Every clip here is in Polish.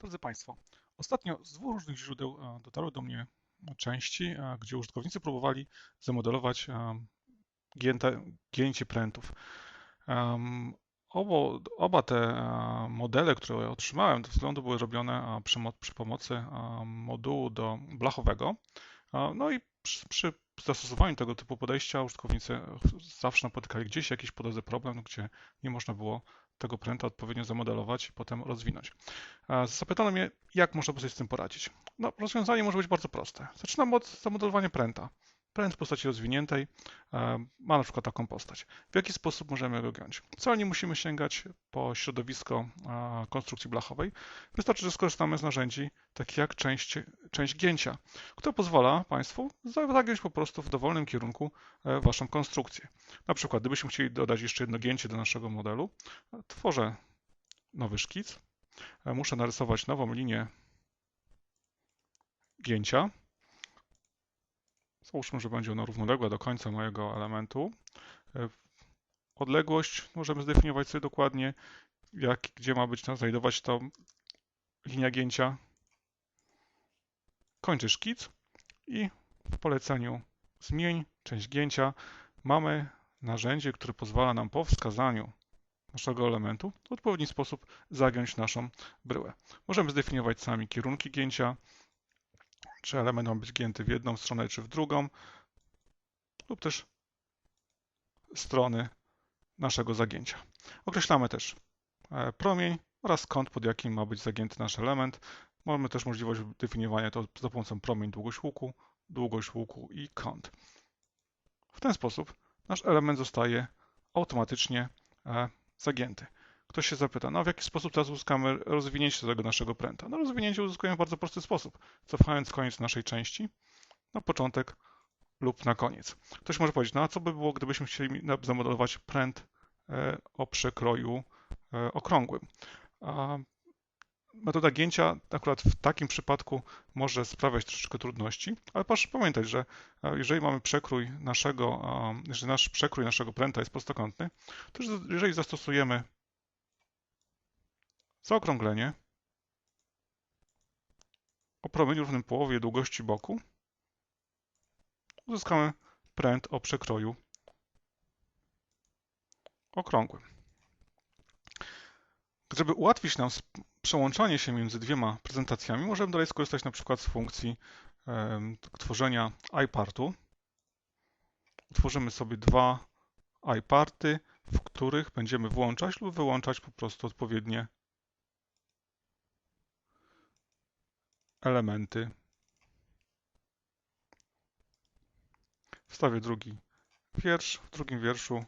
Drodzy Państwo, ostatnio z dwóch różnych źródeł e, dotarły do mnie części, e, gdzie użytkownicy próbowali zamodelować e, gięte, gięcie prętów. Obo, oba te modele, które otrzymałem, do względu były robione przy, przy pomocy modułu do blachowego. No i przy, przy zastosowaniu tego typu podejścia użytkownicy zawsze napotykali gdzieś jakiś po drodze problem, gdzie nie można było tego pręta odpowiednio zamodelować i potem rozwinąć. Zapytano mnie, jak można sobie z tym poradzić. No, rozwiązanie może być bardzo proste. Zaczynamy od zamodelowania pręta. Pręt w postaci rozwiniętej e, ma na przykład taką postać. W jaki sposób możemy go giąć? Wcale nie musimy sięgać po środowisko e, konstrukcji blachowej. Wystarczy, że skorzystamy z narzędzi takich jak część, część gięcia, która pozwala Państwu zagiąć po prostu w dowolnym kierunku e, Waszą konstrukcję. Na przykład, gdybyśmy chcieli dodać jeszcze jedno gięcie do naszego modelu, tworzę nowy szkic. Muszę narysować nową linię gięcia. Załóżmy, że będzie ona równoległa do końca mojego elementu. E, odległość możemy zdefiniować sobie dokładnie, jak, gdzie ma być znajdować to linia gięcia. Kończę szkic i w poleceniu zmień część gięcia mamy narzędzie, które pozwala nam po wskazaniu naszego elementu w odpowiedni sposób zagiąć naszą bryłę. Możemy zdefiniować sami kierunki gięcia, czy element ma być gięty w jedną stronę, czy w drugą, lub też strony naszego zagięcia. Określamy też e, promień oraz kąt, pod jakim ma być zagięty nasz element. Mamy też możliwość definiowania to za pomocą promień, długość łuku, długość łuku i kąt. W ten sposób nasz element zostaje automatycznie e, zagięty. Ktoś się zapyta, no w jaki sposób teraz uzyskamy rozwinięcie tego naszego pręta? No rozwinięcie uzyskujemy w bardzo prosty sposób, cofając koniec naszej części na początek lub na koniec. Ktoś może powiedzieć, no a co by było, gdybyśmy chcieli zamodelować pręt e, o przekroju e, okrągłym? Metoda gięcia akurat w takim przypadku może sprawiać troszeczkę trudności, ale proszę pamiętać, że e, jeżeli mamy przekrój naszego, jeżeli nasz przekrój naszego pręta jest prostokątny, to jeżeli zastosujemy Zaokrąglenie o promieniu równym połowie długości boku uzyskamy pręt o przekroju okrągłym. Żeby ułatwić nam przełączanie się między dwiema prezentacjami, możemy dalej skorzystać na przykład z funkcji tworzenia iPartu. Utworzymy sobie dwa iParty, w których będziemy włączać lub wyłączać po prostu odpowiednie elementy. Wstawię drugi wiersz. W drugim wierszu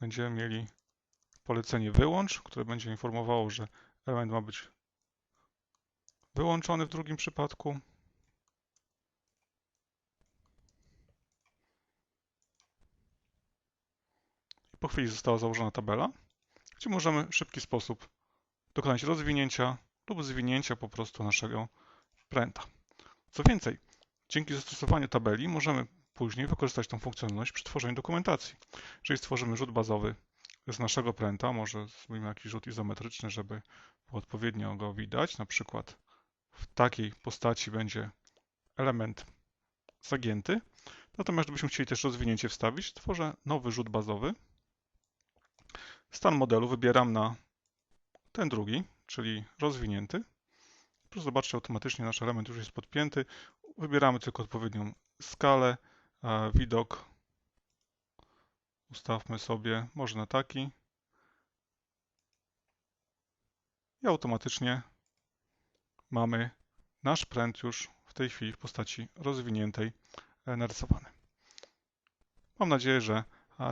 będziemy mieli polecenie wyłącz, które będzie informowało, że element ma być wyłączony w drugim przypadku. po chwili została założona tabela, gdzie możemy w szybki sposób dokonać rozwinięcia lub zwinięcia po prostu naszego pręta. Co więcej, dzięki zastosowaniu tabeli możemy później wykorzystać tą funkcjonalność przy tworzeniu dokumentacji. Jeżeli stworzymy rzut bazowy z naszego pręta, może zrobimy jakiś rzut izometryczny, żeby odpowiednio go widać, na przykład w takiej postaci będzie element zagięty. Natomiast gdybyśmy chcieli też rozwinięcie wstawić, tworzę nowy rzut bazowy. Stan modelu wybieram na ten drugi, czyli rozwinięty. Proszę zobaczcie, automatycznie nasz element już jest podpięty. Wybieramy tylko odpowiednią skalę, widok ustawmy sobie może na taki. I automatycznie mamy nasz pręt już w tej chwili w postaci rozwiniętej e, narysowany. Mam nadzieję, że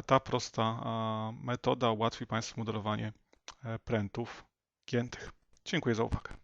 ta prosta metoda ułatwi Państwu modelowanie e, prętów giętych. Dziękuję za uwagę.